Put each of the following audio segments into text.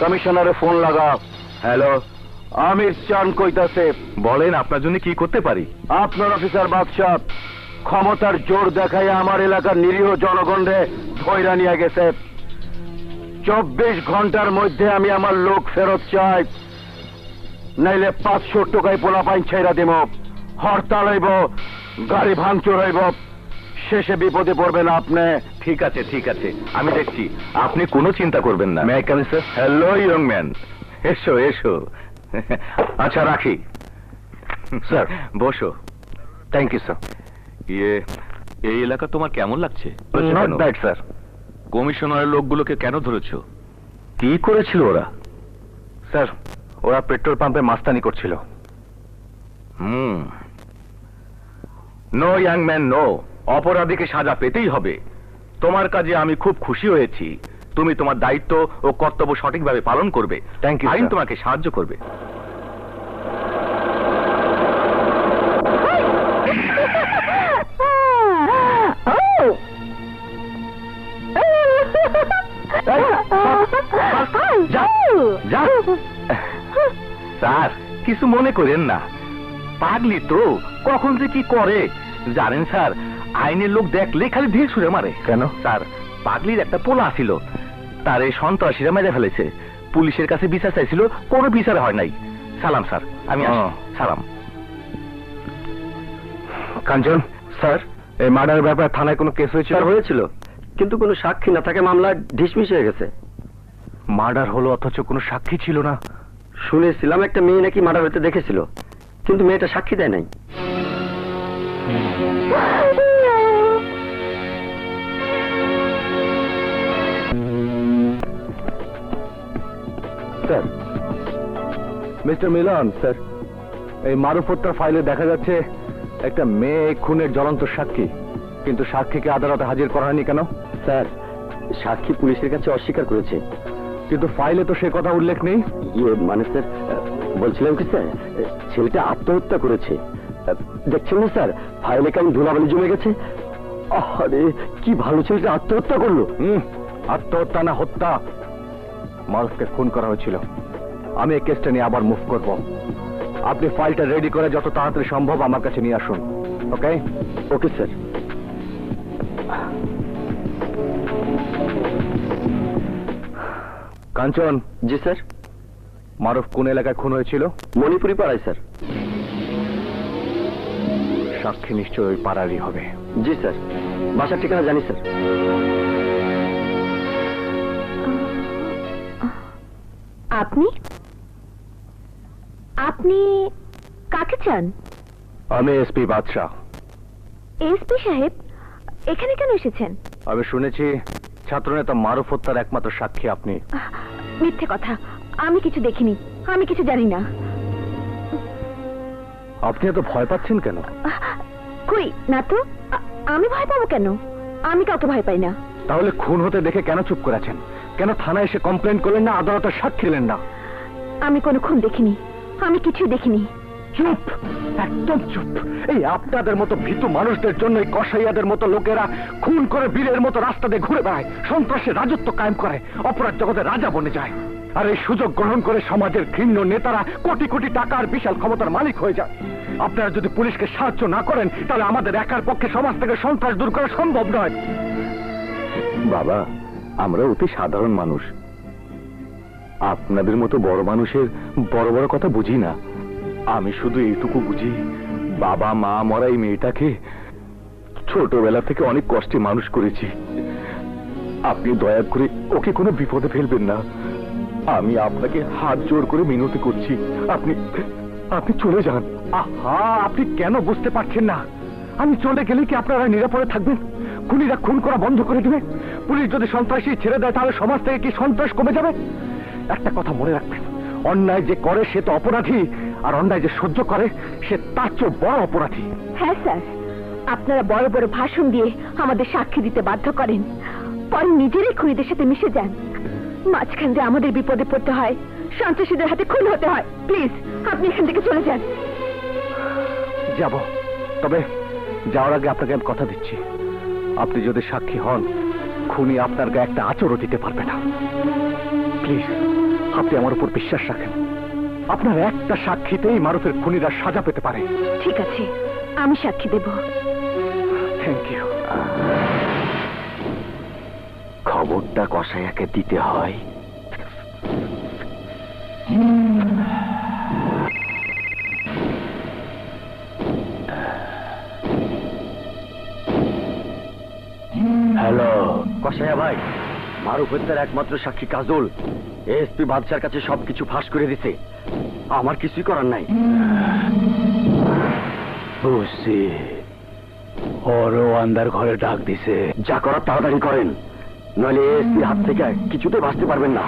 কমিশনারে phone লাগা। Hello? আমির চান কইতাছে। বলেন আপনার জন্য কি করতে পারি? আপনার অফিসার বাদশাহ ক্ষমতার জোর দেখায় আমার এলাকার নিরীহ জনগণরে ধৈরা নিয়ে গেছে। চব্বিশ ঘণ্টার মধ্যে আমি আমার লোক ফেরত চাই। নাইলে পাঁচশো টাকায় পোলা পাইন ছেড়া দিব হরতাল হইব গাড়ি ভাঙচুর হইব। শেষে বিপদে পড়বেন আপনি? ঠিক আছে ঠিক আছে। আমি দেখছি। আপনি কোনো চিন্তা করবেন না। Come in, sir? Hello young man এসো এসো। আচ্ছা রাখি। Sir. বসো। থ্যাংক ইউ স্যার ইয়ে এই এলাকা তোমার কেমন লাগছে? স্যার কমিশনারের লোকগুলোকে কেন ধরেছো? কি করেছিল ওরা? স্যার ওরা পেট্রোল পাম্পে মাস্তানি করছিল। হুম। নো ইয়াং ম্যান নো অপরাধীকে সাজা পেতেই হবে। তোমার কাজে আমি খুব খুশি হয়েছি। তুমি তোমার দায়িত্ব ও কর্তব্য সঠিকভাবে পালন করবে। আইন. তোমাকে সাহায্য করবে। স্যার কিছু মনে করেন না। পাগলি তো কখন যে কি করে? জানেন স্যার আইনের লোক দেখলে খালি ধীর সুরে মারে। কেন? স্যার পাগলির একটা পোলা ছিল। তার এই সন্ত্রাসীরা মেরে ফেলেছে। পুলিশের কাছে বিচার চাইছিল কোনো বিচার হয় নাই। সালাম স্যার। আমি সালাম। কাঞ্চন? স্যার? এই মার্ডারের ব্যাপারে থানায় কোনো কেস হয়েছিল? হয়েছিল। কিন্তু কোনো সাক্ষী না থাকে মামলা ঢিসমিস হয়ে গেছে। মার্ডার হলো অথচ কোনো সাক্ষী ছিল না। শুনেছিলাম একটা মেয়ে নাকি মার্ডার হতে দেখেছিল। কিন্তু মেয়েটা সাক্ষী দেয় নাই। স্যার। মিস্টার মিলন স্যার এই মারুফত্তার ফাইলে দেখা যাচ্ছে একটা মেয়ে খুনের জ্বলন্ত সাক্ষী। কিন্তু সাক্ষীকে আদালতে হাজির করা হয়নি কেন? স্যার সাক্ষী পুলিশের কাছে অস্বীকার করেছে। কিন্তু ফাইলে তো সে কথা উল্লেখ নেই। ইয়ে মানে স্যার বলছিলাম কি স্যার ছেলেটা আত্মহত্যা করেছে। দেখছেন না স্যার ফাইলে কেমন ধুলাবালি জমে গেছে? আরে কি ভালো ছেলেটা আত্মহত্যা করল। হুম আত্মহত্যা না হত্যা। মারুফকে খুন করা হয়েছিল। আমি এই কেসটা নিয়ে আবার মুভ করব। আপনি ফাইলটা রেডি করে যত তাড়াতাড়ি সম্ভব আমার কাছে নিয়ে আসুন ওকে? Okay sir. কাঞ্চন? জি স্যার। মারুফ কোন এলাকায় খুন হয়েছিল? মণিপুরি পাড়ায় স্যার। সাক্ষী নিশ্চয়ই ওই পাড়ারই হবে। জি স্যার। বাসার ঠিকানা জানি স্যার। আপনি? আপনি কাকে চান? আমি এসপি বাদশাহ। এসপি সাহেব এখানে কেন এসেছেন? আমি শুনেছি ছাত্রনেতা মারুফ হত্যার একমাত্র সাক্ষী আপনি। মিথ্যে কথা। আমি কিছু দেখিনি। আমি কিছু জানি না। আপনি এত ভয় পাচ্ছেন কেন? কই না তো আমি ভয় পাবো কেন? আমি কাউকে ভয় পাই না। তাহলে খুন হতে দেখে কেন চুপ করেছেন? কেন থানায় এসে কমপ্লেন করলেন না আদালতে সাক্ষী দিলেন না? আমি কোনো খুন দেখিনি। আমি কিছু দেখিনি। চুপ! একদম চুপ! এই আপনাদের মতো ভীতু মানুষদের জন্য এই কসাইয়াদের মতো লোকেরা খুন করে বীরের মতো রাস্তা দিয়ে ঘুরে বেড়ায় সন্ত্রাসের রাজত্ব কায়েম করে অপরাধ জগতে রাজা বনে যায়। আর এই সুযোগ গ্রহণ করে সমাজের ঘৃণ্য নেতারা কোটি কোটি টাকার বিশাল ক্ষমতার মালিক হয়ে যায়। আপনারা যদি পুলিশকে সাহায্য না করেন তাহলে আমাদের একার পক্ষে সমাজ থেকে সন্ত্রাস দূর করা সম্ভব নয়। বাবা আমরা অতি সাধারণ মানুষ। আপনাদের মতো বড় মানুষের বড় বড় কথা বুঝি না। আমি শুধু এইটুকু বুঝি, বাবা, মা, মরা এই মেয়েটাকে ছোটবেলা থেকে অনেক কষ্টে মানুষ করেছি। আপনি দয়া করে ওকে কোনো বিপদে ফেলবেন না। আমি আপনাকে হাত জোর করে মিনতি করছি। আপনি আপনি চলে যান। আহা, আপনি কেন বুঝতে পারছেন না? আমি চলে গেলে কি আপনারা নিরাপদে থাকবেন? খুনিরা খুন করা বন্ধ করে দিবে। পুলিশ যদি সন্ত্রাসী ছেড়ে দেয় তাহলে সমাজ থেকে কি সন্ত্রাস কমে যাবে? একটা কথা মনে রাখবেন অন্যায় যে করে সে তো অপরাধী আর অন্যায় যে সহ্য করে সে তার চেয়ে বড় অপরাধী। হ্যাঁ স্যার। আপনারা বড় বড় ভাষণ দিয়ে আমাদের সাক্ষী দিতে বাধ্য করেন। পরে নিজেরাই খুনিদের সাথে মিশে যান। মাঝখান দিয়ে আমাদের বিপদে পড়তে হয়। সন্ত্রাসীদের হাতে খুন হতে হয়। প্লিজ আপনি এখান থেকে চলে যান। যাব। তবে যাওয়ার আগে আপনাকে আমি কথা দিচ্ছি। আপনি যদি সাক্ষী হন খুনি আপনার গায়ে একটা আচরও দিতে পারবে না। প্লিজ আপনি আমার উপর বিশ্বাস রাখেন। আপনার একটা সাক্ষীতেই মারুফের খুনিরা সাজা পেতে পারে। ঠিক আছে আমি সাক্ষী দেব। থ্যাংক ইউ খবরটা কষায়াকে দিতে হয় ভাই মারুফ হত্যার একমাত্র সাক্ষী কাজল এসপি বাদশার কাছে সবকিছু ফাঁস করে দিছে। আমার কিছুই করার নাই। বুঝছি ওরও আন্দার ঘরে ডাক দিছে। যা করার তাড়াতাড়ি করেন। নইলে এসপির হাত থেকে কিছুতে বাঁচতে পারবেন না।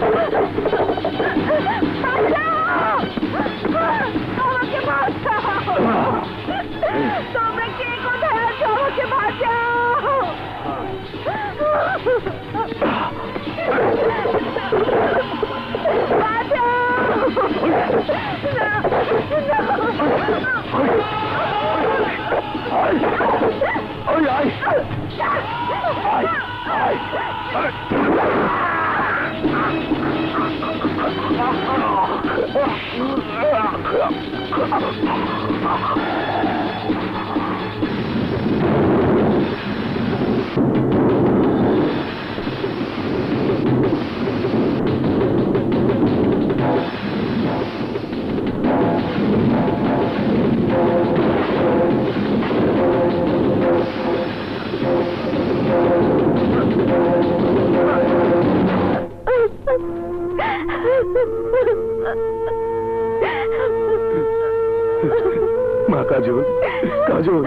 আমাকে Foi. মা কাজল কাজল।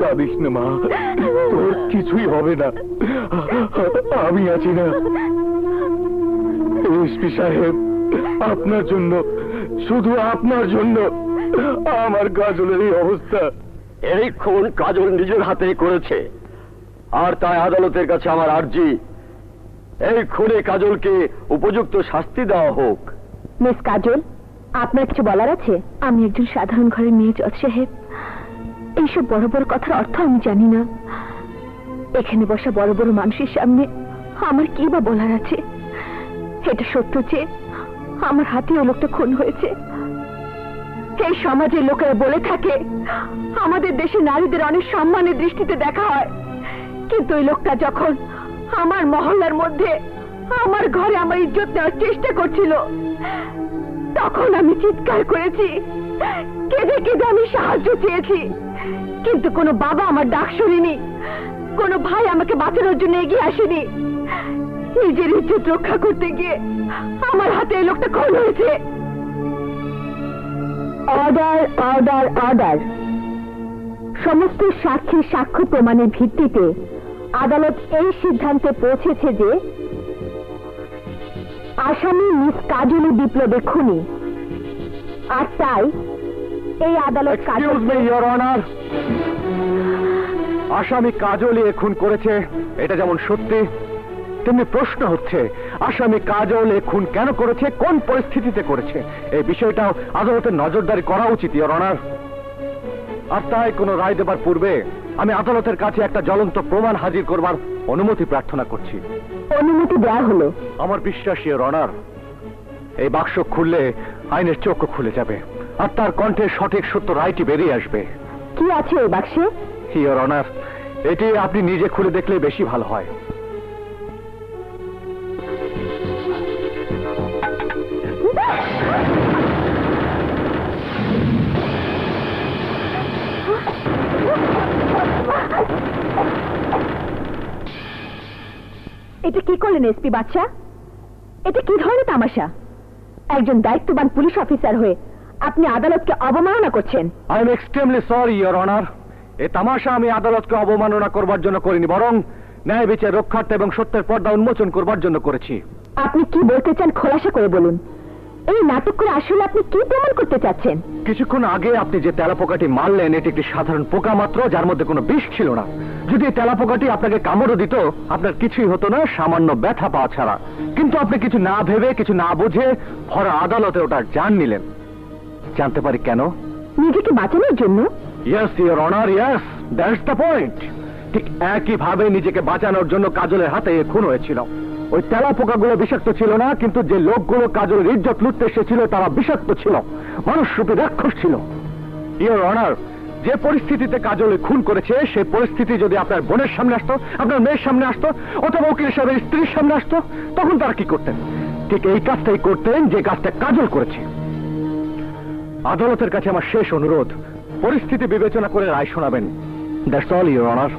কাঁদিস না মা। তোর কিছুই হবে না। আমি আছি না। এসপি সাহেব আপনার জন্য শুধু আপনার জন্য আমার কাজলের এই অবস্থা। এই খুন কাজল নিজের হাতে করেছে। আর তাই আদালতের কাছে আমার আর্জি। এই খুনে কাজলকে উপযুক্ত শাস্তি দেওয়া হোক। মিস কাজল, আপনার কিছু বলার আছে? আমি একজন সাধারণ ঘরের মেয়ে জজ সাহেব। এইসব বড় বড় কথার অর্থ আমি জানি না। এখানে বসা বড় বড় মানুষের সামনে আমার কি বা বলার আছে? এটা সত্য যে আমার হাতে ওই লোকটা খুন হয়েছে। এই সমাজের লোকেরা বলে থাকে, আমাদের দেশে নারীদের অনেক সম্মানের দৃষ্টিতে দেখা হয়। কিন্তু ওই লোকটা যখন আমার মহল্লার মধ্যে আমার ঘরে আমার ইজ্জত নেওয়ার চেষ্টা করছিল। তখন আমি চিৎকার করেছি। কেঁদে কেঁদে আমি সাহায্য চেয়েছি। কিন্তু কোনো বাবা আমার ডাক শুনিনি। কোনো ভাই আমাকে বাঁচানোর জন্য এগিয়ে আসেনি। নিজের ইজ্জত রক্ষা করতে গিয়ে আমার হাতে এই লোকটা খুন হয়েছে। অর্ডার অর্ডার অর্ডার সমস্ত সাক্ষী সাক্ষ্য প্রমাণের ভিত্তিতে আদালত এই সিদ্ধান্তে পৌঁছেছে যে আসামি মিস কাজলি বিপ্লবের খুনি। আর তাই এই আদালত আসামি কাজলই এ খুন করেছে, এটা যেমন সত্যি, তেমনি প্রশ্ন হচ্ছে, আসামি কাজল এ খুন কেন করেছে, কোন পরিস্থিতিতে করেছে? এই বিষয়টাও আদালতের নজরদারি করা উচিত ইওর অনার আর তাই কোনো রায় দেবার পূর্বে আমি আদালতের কাছে একটা জ্বলন্ত প্রমাণ হাজির করবার অনুমতি প্রার্থনা করছি। অনুমতি দেওয়া হলো। আমার বিশ্বাস রনার এই বাক্স খুললে আইনের চোখ খুলে যাবে আর তার কণ্ঠে সঠিক সত্য রায়টি বেরিয়ে আসবে। কি আছে ওই বাক্সে? ইওর অনার এটি আপনি নিজে খুলে দেখলে বেশি ভালো হয়। এটা কি করলেন এসপি বাচ্চা এটা কি ধরনের তামাশা? একজন দায়িত্ববান পুলিশ অফিসার হয়ে আপনি আদালতকে অবমাননা করছেন। I am extremely sorry your honour এ তামাশা আমি আদালতকে অবমাননা করবার জন্য করিনি বরং ন্যায় বিচার রক্ষার্থে এবং সত্যের পর্দা উন্মোচন করবার জন্য করেছি। আপনি কি বলতে চান খোলাসা করে বলুন? এই নাটক করে আসলে আপনি কি প্রমাণ করতে চাচ্ছেন? কিছুক্ষণ আগে আপনি যে তেলাপোকাটি মারলেন এটি একটি সাধারণ পোকা মাত্র যার মধ্যে কোনো বিষ ছিল না। যদি এই তেলাপোকাটি আপনাকে কামড়ও দিত আপনার কিছুই হতো না সামান্য ব্যথা পাওয়া ছাড়া। কিন্তু আপনি কিছু না ভেবে কিছু না বুঝে ভরা আদালতে ওটার জান নিলেন। জানতে পারি কেন? নিজেকে বাঁচানোর জন্য? Yes your honour yes that's the point ঠিক একই ভাবে নিজেকে বাঁচানোর জন্য কাজলের হাতে খুন হয়েছিল। ওই তেলা পোকাগুলো বিষাক্ত ছিল না, কিন্তু যে লোকগুলো কাজলের ইজ্জত লুটতে এসেছিল, তারা বিষাক্ত ছিল মানুষরূপী রাক্ষস ছিল। ইওর অনার যে পরিস্থিতিতে কাজলে খুন করেছে সেই পরিস্থিতি যদি আপনার বোনের সামনে আসতো, আপনার মেয়ের সামনে আসতো, অথবা উকিল সাহেবের স্ত্রীর সামনে আসতো, তখন তারা কি করতেন? ঠিক এই কাজটাই করতেন যে কাজটা কাজল করেছে। আদালতের কাছে আমার শেষ অনুরোধ, পরিস্থিতি বিবেচনা করে রায় শোনাবেন। That's all your honour